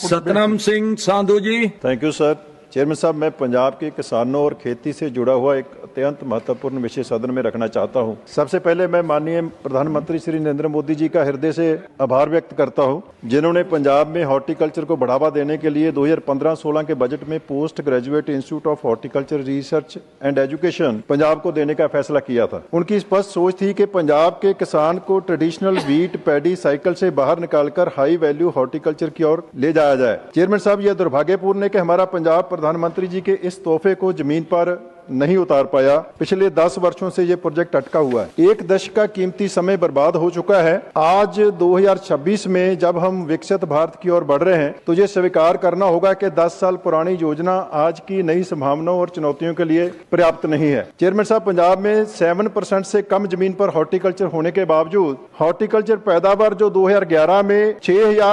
Satnam Singh Sadhu ji. Thank you sir chairman साहब, मैं पंजाब के किसानों और खेती से जुड़ा हुआ एक अत्यंत महत्वपूर्ण विषय सदन में रखना चाहता हूँ। सबसे पहले मैं माननीय प्रधानमंत्री श्री नरेंद्र मोदी जी का हृदय से आभार व्यक्त करता हूँ, जिन्होंने पंजाब में हॉर्टिकल्चर को बढ़ावा देने के लिए 2015-16 के बजट में post graduate institute of horticulture research and education Punjab को देने का फैसला किया था। उनकी स्पष्ट सोच थी कि पंजाब के किसान को ट्रेडिशनल वीट पैडी साइकिल से बाहर निकालकर हाई वैल्यू हॉर्टिकल्चर की ओर ले जाया जाए। चेयरमैन साहब, यह दुर्भाग्यपूर्ण है कि हमारा पंजाब प्रधानमंत्री जी के इस तोहफे को ज़मीन पर नहीं उतार पाया। पिछले दस वर्षों से ये प्रोजेक्ट अटका हुआ है। एक दशक का कीमती समय बर्बाद हो चुका है। आज 2026 में जब हम विकसित भारत की ओर बढ़ रहे हैं तो ये स्वीकार करना होगा कि 10 साल पुरानी योजना आज की नई संभावनाओं और चुनौतियों के लिए पर्याप्त नहीं है। चेयरमैन साहब, पंजाब में सेवन परसेंट से कम ज़मीन पर हॉर्टिकल्चर होने के बावजूद, हॉर्टिकल्चर पैदावार जो 2011 में छह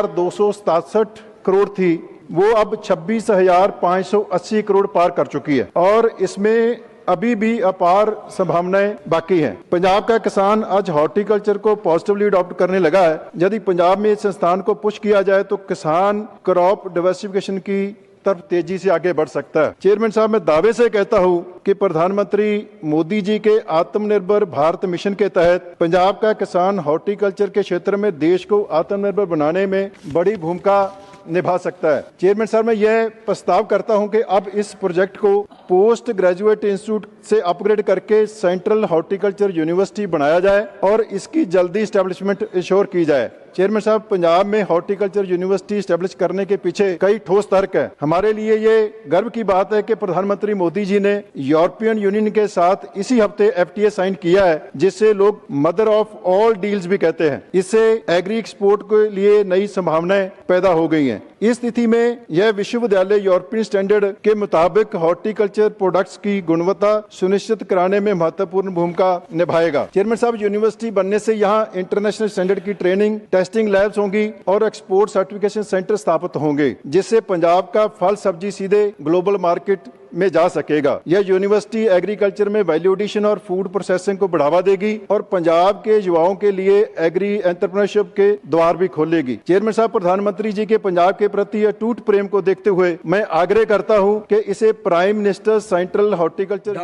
करोड़ थी वो अब 26,580 करोड़ पार कर चुकी है और इसमें अभी भी अपार संभावनाएँ बाकी हैं। पंजाब का किसान आज हॉर्टिकल्चर को पॉजिटिवली अडॉप्ट करने लगा है। यदि पंजाब में इस संस्थान को पुश किया जाए तो किसान क्रॉप डिवर्सिफिकेशन की तरफ़ तेज़ी से आगे बढ़ सकता है। चेयरमैन साहब मैं दावे से कहता हूँ कि प्रधानमंत्री मोदी जी के आत्मनिर्भर भारत मिशन के तहत पंजाब का किसान हॉर्टिकल्चर के क्षेत्र में देश को आत्मनिर्भर बनाने में बड़ी भूमिका निभा सकता है। चेयरमैन सर मैं यह प्रस्ताव करता हूँ कि अब इस प्रोजेक्ट को पोस्ट ग्रेजुएट इंस्टीट्यूट से अपग्रेड करके सेंट्रल हॉर्टिकल्चर यूनिवर्सिटी बनाया जाए और इसकी जल्दी स्टैब्लिशमेंट इंश्योर की जाए। चेयरमैन साहब, पंजाब में हॉर्टिकल्चर यूनिवर्सिटी स्टैब्लिश करने के पीछे कई ठोस तर्क है। हमारे लिए ये गर्व की बात है कि प्रधानमंत्री मोदी जी ने यूरोपियन यूनियन के साथ इसी हफ़्ते एफटीए साइन किया है, जिससे लोग मदर ऑफ़ ऑल डील्स भी कहते हैं। इससे एग्री एक्सपोर्ट के लिए नई संभावनाएँ पैदा हो गई हैं। इस स्थिति में यह विश्वविद्यालय यूरोपियन स्टैंडर्ड के मुताबिक हॉर्टिकल्चर प्रोडक्ट्स की गुणवत्ता सुनिश्चित कराने में महत्वपूर्ण भूमिका निभाएगा। चेयरमैन साहब, यूनिवर्सिटी बनने से यहाँ इंटरनेशनल स्टैंडर्ड की ट्रेनिंग टेस्टिंग लैब्स होंगी और एक्सपोर्ट सर्टिफिकेशन सेंटर स्थापित होंगे जिससे पंजाब का फल सब्ज़ी सीधे ग्लोबल मार्केट में जा सकेगा। यह यूनिवर्सिटी एग्रीकल्चर में वैल्यू एडिशन और फ़ूड प्रोसेसिंग को बढ़ावा देगी और पंजाब के युवाओं के लिए एग्री एंटरप्रेन्योरशिप के द्वार भी खोलेगी। चेयरमैन साहब प्रधानमंत्री जी के पंजाब के प्रति अटूट प्रेम को देखते हुए मैं आग्रह करता हूँ की इसे प्राइम मिनिस्टर सेंट्रल हॉर्टिकल्चर